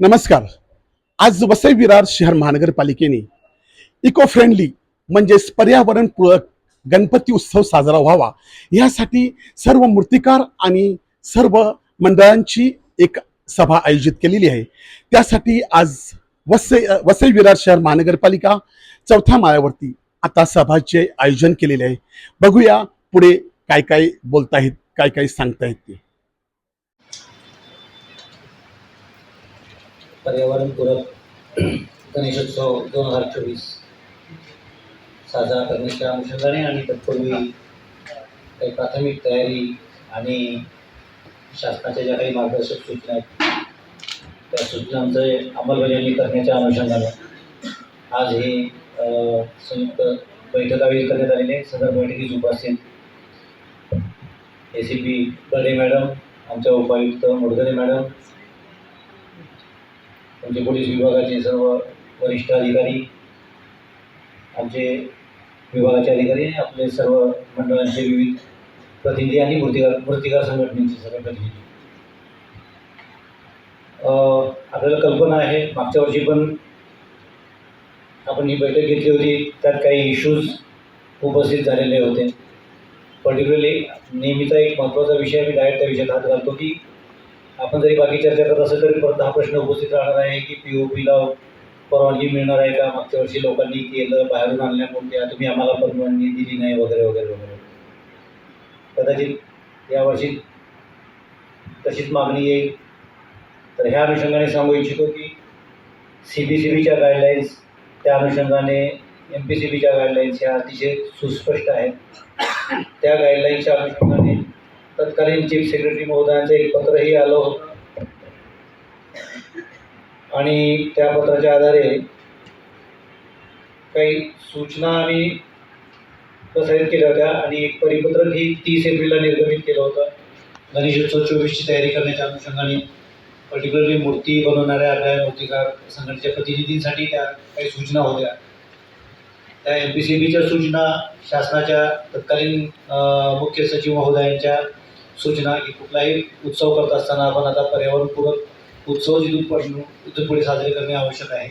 नमस्कार. आज वसई विरार शहर महानगरपालिकेने इको फ्रेंडली म्हणजेच पर्यावरणपूरक गणपती उत्सव साजरा व्हावा यासाठी सर्व मूर्तिकार आणि सर्व मंडळांची एक सभा आयोजित केलेली आहे. त्यासाठी आज वसई वसई विरार शहर महानगरपालिका चौथ्या माळ्यावरती आता सभाचे आयोजन केलेले आहे. बघूया पुढे काय काय बोलतायत काय काय सांगतायत ते. पर्यावरणपूरक गणेशोत्सव दोन हजार चोवीस. साजरा करण्याच्या अनुषंगाने आणि तत्पूर्वी काही प्राथमिक तयारी आणि शासनाच्या ज्या काही मार्गदर्शक सूचना आहेत त्या सूचनांचे अंमलबजावणी करण्याच्या अनुषंगाने. आज हे संयुक्त बैठक आयोजित करण्यात आलेली आहे. सदर बैठकीस उपस्थित A C P Barde madam आमच्या उपायुक्त मुरगरे मॅडम म्हणजे पोलीस विभागाचे सर्व वरिष्ठ अधिकारी आमचे विभागाचे अधिकारी आपले सर्व मंडळांचे विविध प्रतिनिधी आणि मूर्तिकार मूर्तिकार संघटनेचे सर्व प्रतिनिधी. आपल्याला कल्पना आहे मागच्या वर्षी पण आपण ही बैठक घेतली होती त्यात काही इश्यूज उपस्थित झालेले होते. पर्टिक्युलरली नेहमीचा एक महत्त्वाचा विषय मी डायरेक्ट त्या विषयात हात घालतो की आपण जरी बाकी चर्चा करत असेल तरी परत हा प्रश्न उपस्थित राहणार आहे की पी ओ पीला परवानगी मिळणार आहे का? मागच्या वर्षी लोकांनी केलं बाहेरून आणल्या कोणत्या? तुम्ही आम्हाला परवानगी दिली नाही वगैरे वगैरे वगैरे. कदाचित यावर्षी तशीच मागणी येईल. तर ह्या अनुषंगाने सांगू इच्छितो की सी बी सी बीच्या गाईडलाईन्स त्या अनुषंगाने एम पी सी बीच्या गाईडलाईन्स ह्या अतिशय सुस्पष्ट आहेत. त्या गाईडलाईन्सच्या अनुषंगाने तत्कालीन चीफ सेक्रेटरी महोदयांचं एक पत्रही आलं होतं. आणि त्या पत्राच्या आधारे काही सूचना आम्ही प्रसारित केल्या होत्या आणि एक परिपत्रकही तीस एप्रिलला निर्गमित केलं होतं. गणेशोत्सव चोवीसची तयारी करण्याच्या अनुषंगाने पर्टिक्युलरली मूर्ती बनवणाऱ्या आपल्या मूर्तिकार संघटनेच्या प्रतिनिधींसाठी त्या काही सूचना होत्या. त्या एम पी सी बीच्या सूचना शासनाच्या तत्कालीन मुख्य सचिव महोदयांच्या सूचना की कुठलाही उत्सव करत असताना आपण आता पर्यावरणपूरक उत्सव जिथून पण इथून पुढे साजरे करणे आवश्यक आहे.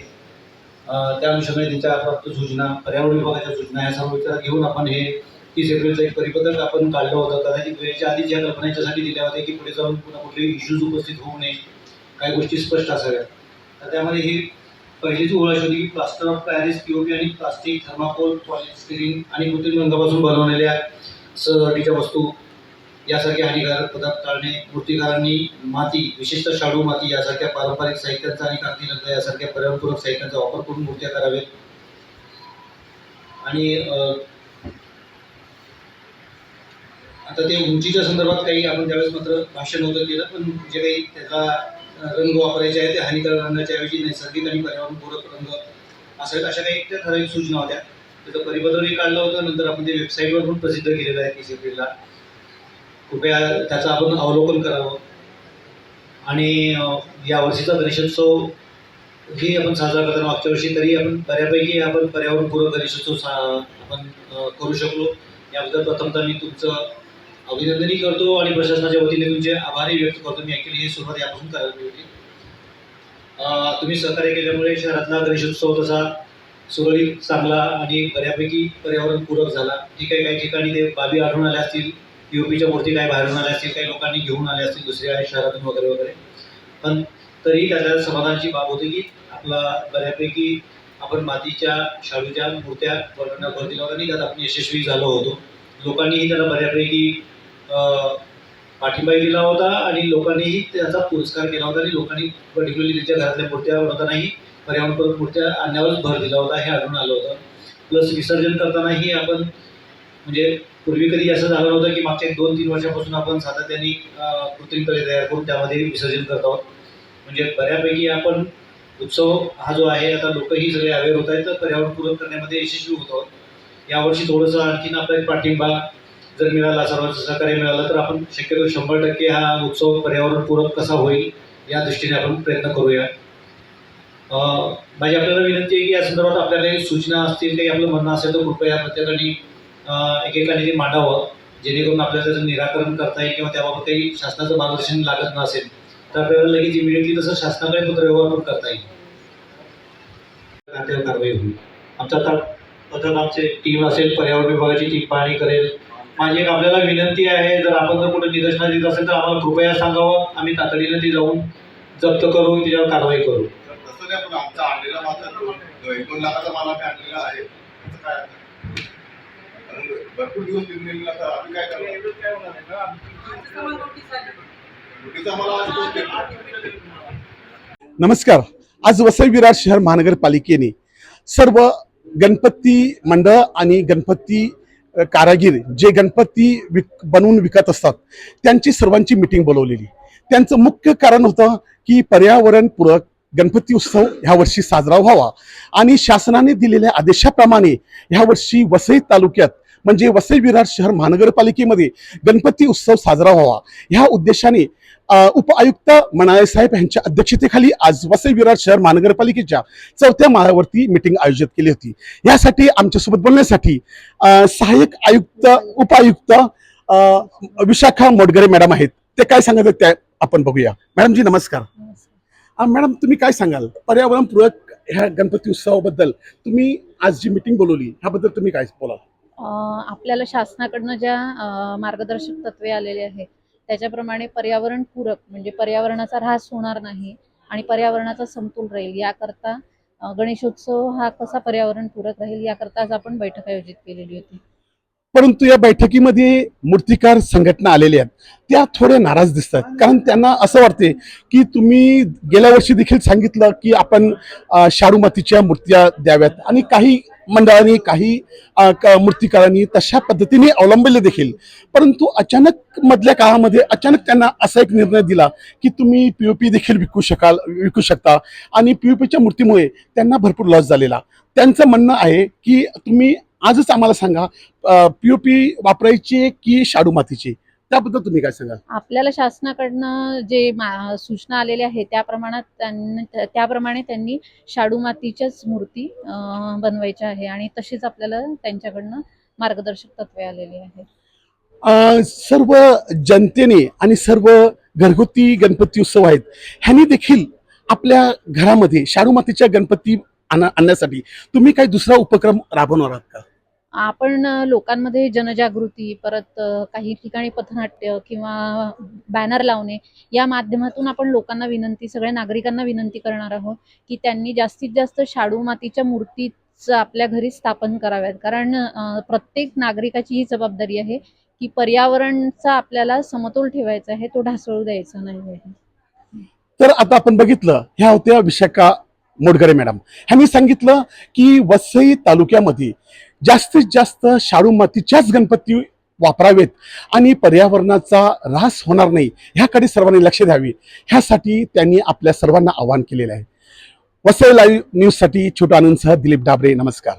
त्या अनुषंगाने त्यांच्या प्राप्त सूचना पर्यावरण विभागाच्या सूचना या सर्व विचारात घेऊन आपण हे तीस एप्रिलचं एक परिपत्रक आपण काढलं होतं. कदाचित वेळेच्या आधी ज्या कल्पना याच्यासाठी दिल्या होत्या की पुढे जाऊन पुन्हा कुठलेही इश्यूज उपस्थित होऊ नये काही गोष्टी स्पष्ट असाव्यात. तर त्यामध्ये ही पहिलीच ओळख होती की प्लास्टर ऑफ पॅरिस पीओपी आणि प्लास्टिक थर्माकोल पॉलिस्टिरीन आणि कृत्रिम रंगापासून बनवलेल्या सजावटीच्या वस्तू यासारख्या हानिकारक पदार्थ टाळणे मूर्तिकारांनी माती विशेषतः शाडू माती यासारख्या पारंपरिक साहित्यांचा आणि कागदी यासारख्या पर्यावरणपूरक साहित्यांचा वापर करून मूर्त्या करावेत आणि आता ते उंचीच्या संदर्भात काही आपण त्यावेळेस मात्र भाष्य नव्हतं केलं पण जे काही त्याचा रंग वापरायचे आहे ते हानिकारक रंगाच्या ऐवजी नैसर्गिक आणि पर्यावरणपूरक रंग असावेत अशा काही त्या ठराविक सूचना होत्या. त्याचं परिपत्रही काढलं होतं नंतर आपण ते वेबसाईटवर पण प्रसिद्ध केलेलं आहे तीस कृपया त्याचं आपण अवलोकन करावं. आणि या वर्षीचा गणेशोत्सव ही आपण साजरा करताना मागच्या वर्षी तरी आपण बऱ्यापैकी आपण पर्यावरणपूरक गणेशोत्सव सा आपण करू शकलो. याबद्दल प्रथमतः मी तुमचं अभिनंदनही करतो आणि प्रशासनाच्या वतीने तुमचे आभारही व्यक्त करतो. मी ॲक्च्युली ही सुरुवात यापासून करायला होती. तुम्ही सहकार्य केल्यामुळे शहरातला गणेशोत्सव तसा सुरळीत चांगला आणि बऱ्यापैकी पर्यावरणपूरक झाला. ठीक आहे काही ठिकाणी ते बाबी आढळून आल्या असतील. पी पीच्या मूर्ती काही बाहेरून आल्या असतील काही लोकांनी घेऊन आल्या असतील दुसऱ्या शहरातून वगैरे वगैरे. पण तरी त्याच्या समाधानाची बाब होती की आपला बऱ्यापैकी आपण मातीच्या शाडूच्या मूर्त्या बनवण्यावर भर दिला होता आणि त्यात आपण यशस्वी झालो होतो. लोकांनीही त्याला बऱ्यापैकी पाठिंबा पाठिंबाही दिला होता आणि लोकांनीही त्याचा पुरस्कार केला होता आणि लोकांनी पर्टिक्युलरली त्यांच्या घरातल्या मूर्त्या बनवतानाही पर्यावरणपूरक मूर्त्या आणण्यावरच भर दिला होता हे आढळून आलं होतं. प्लस विसर्जन करतानाही आपण म्हणजे पूर्वी कधी असं झालं नव्हतं की मागच्या दोन तीन वर्षापासून आपण सातत्याने अं, कृत्रिम तयार करून त्यामध्ये विसर्जन करत आहोत. म्हणजे बऱ्यापैकी आपण उत्सव हा जो आहे आता लोकही सगळे अवेअर होत आहेत तर पर्यावरणपूरक करण्यामध्ये यशस्वी होत आहोत. यावर्षी थोडंसं आणखीन आपला एक पाठिंबा जर मिळाला सर्वांचं सहकार्य मिळालं तर आपण शक्यतो शंभर टक्के हा उत्सव पर्यावरणपूरक कसा होईल या दृष्टीने आपण प्रयत्न करूया. माझी आपल्याला विनंती आहे की या संदर्भात आपल्याला काही सूचना असतील काही आपलं म्हणणं असेल तर कृपया प्रत्येकाने एकेकाने ते मांडावं जेणेकरून आपल्याला त्याचं निराकरण करता येईल किंवा त्याबाबत काही शासनाचं मार्गदर्शन लागत नसेल तर आपल्याला लगेच इमिडिएटली तसं शासनाकडे पत्रव्यवहार पण करता येईल. त्यावर कारवाई होईल. आमचं आता पथक आमचे टीम असेल पर्यावरण विभागाची टीम पाहणी करेल. माझी एक आपल्याला विनंती आहे जर आपण जर कुठे निदर्शनात येत असेल तर आम्हाला कृपया सांगावं. आम्ही तातडीनं ती जाऊन जप्त करू त्याच्यावर कारवाई करू. तसं नाही पण आमचा आणलेला मात्र दोन दोन लाखाचा माल आम्ही आणलेला आहे त्याचं काय आता? कारण भरपूर दिवस निर्णय तर आम्ही काय करणार? नोटीस आम्हाला आज पोच केली. नमस्कार. आज वसई विरार शहर महानगरपालिकेने सर्व गणपती मंडळ आणि गणपती अ, कारागीर जे गणपती विक बनवून विकत असतात त्यांची सर्वांची मिटिंग बोलवलेली. त्यांचं मुख्य कारण होतं की पर्यावरणपूरक गणपती उत्सव ह्या वर्षी साजरा व्हावा. आणि शासनाने दिलेल्या आदेशाप्रमाणे ह्या वर्षी वसई तालुक्यात म्हणजे वसई विरार शहर महानगरपालिकेमध्ये गणपती उत्सव साजरा व्हावा. ह्या उद्देशाने उपआयुक्त मनाळे साहेब यांच्या अध्यक्षतेखाली आज वसई विरार शहर महानगरपालिकेच्या चौथ्या माळ्यावरती मिटिंग आयोजित केली होती. यासाठी आमच्यासोबत बोलण्यासाठी सहाय्यक आयुक्त उपायुक्त विशाखा मोडगरे मॅडम आहेत. ते काय सांगत आहेत त्या आपण बघूया. मॅडमजी नमस्कार. मॅडम तुम्ही काय सांगाल? पर्यावरणपूरक ह्या गणपती उत्सवाबद्दल तुम्ही आज जी मिटिंग बोलवली ह्याबद्दल तुम्ही काय बोलाल? आपल्याला शासनाकडनं ज्या मार्गदर्शक तत्वे आलेले आहेत त्याच्याप्रमाणे पर्यावरणपूरक म्हणजे पर्यावरणाचा ऱ्हास होणार नाही आणि पर्यावरणाचा समतोल राहील याकरता गणेशोत्सव हा कसा पर्यावरणपूरक राहील याकरता आज आपण बैठक आयोजित केलेली होती. परंतु या बैठकीमध्ये मूर्तिकार संघटना आलेल्या आहेत. त्या थोड्या नाराज दिसतात. कारण त्यांना असं वाटते की तुम्ही गेल्या वर्षी देखील सांगितलं की आपण शाडूमातीच्या शाडू मातीच्या मूर्त्या द्याव्यात. आणि काही मंडळांनी काही क- मूर्तिकारांनी तशा पद्धतीने अवलंबले देखील. परंतु अचानक मधल्या काळामध्ये अचानक त्यांना असा एक निर्णय दिला की तुम्ही पी ओ पी देखील विकू शकाल विकू शकता. आणि पी ओ पीच्या मूर्तीमुळे त्यांना भरपूर लॉस झालेला. त्यांचं म्हणणं आहे की तुम्ही आजच आम्हाला सांगा पीओपी वापरायची की शाडू मातीची? त्याबद्दल तुम्ही काय सांगाल? आपल्याला शासनाकडनं जे सूचना आलेल्या आहेत त्या प्रमाणात त्याप्रमाणे त्यांनी शाडू मातीच्याच मूर्ती बनवायच्या आहे आणि तशीच आपल्याला त्यांच्याकडनं मार्गदर्शक तत्वे आलेली आहेत. सर्व जनतेने आणि सर्व घरगुती गणपती उत्सव आहेत ह्यांनी देखील आपल्या घरामध्ये शाडू मातीच्या गणपती आणण्यासाठी. तुम्ही काही दुसरा उपक्रम राबवणार आहात का? आपण लोकांमध्ये जनजागृती परत काही ठिकाणी पथनाट्य किंवा बॅनर लावणे या माध्यमातून आपण लोकांना विनंती सगळ्या नागरिकांना विनंती करणार आहोत की त्यांनी जास्तीत जास्त शाडू मातीच्या मूर्तीच आपल्या घरी स्थापन कराव्यात. कारण प्रत्येक नागरिकाची ही जबाबदारी आहे की पर्यावरणचा आपल्याला समतोल ठेवायचा आहे तो ढासळू द्यायचा नाही आहे. तर आता आपण बघितलं ह्या होत्या विशाखा मोडगरे मॅडम. ह्यांनी सांगितलं की वसई तालुक्यामध्ये जास्तीत जास्त शाडू मातीच्याच गणपती वापरावेत आणि पर्यावरणाचा ऱ्हास होणार नाही ह्याकडे सर्वांनी लक्ष द्यावे. ह्यासाठी त्यांनी आपल्या सर्वांना आवाहन केलेलं आहे. वसई लाईव्ह न्यूजसाठी छोटा आनंदसह दिलीप डाबरे नमस्कार.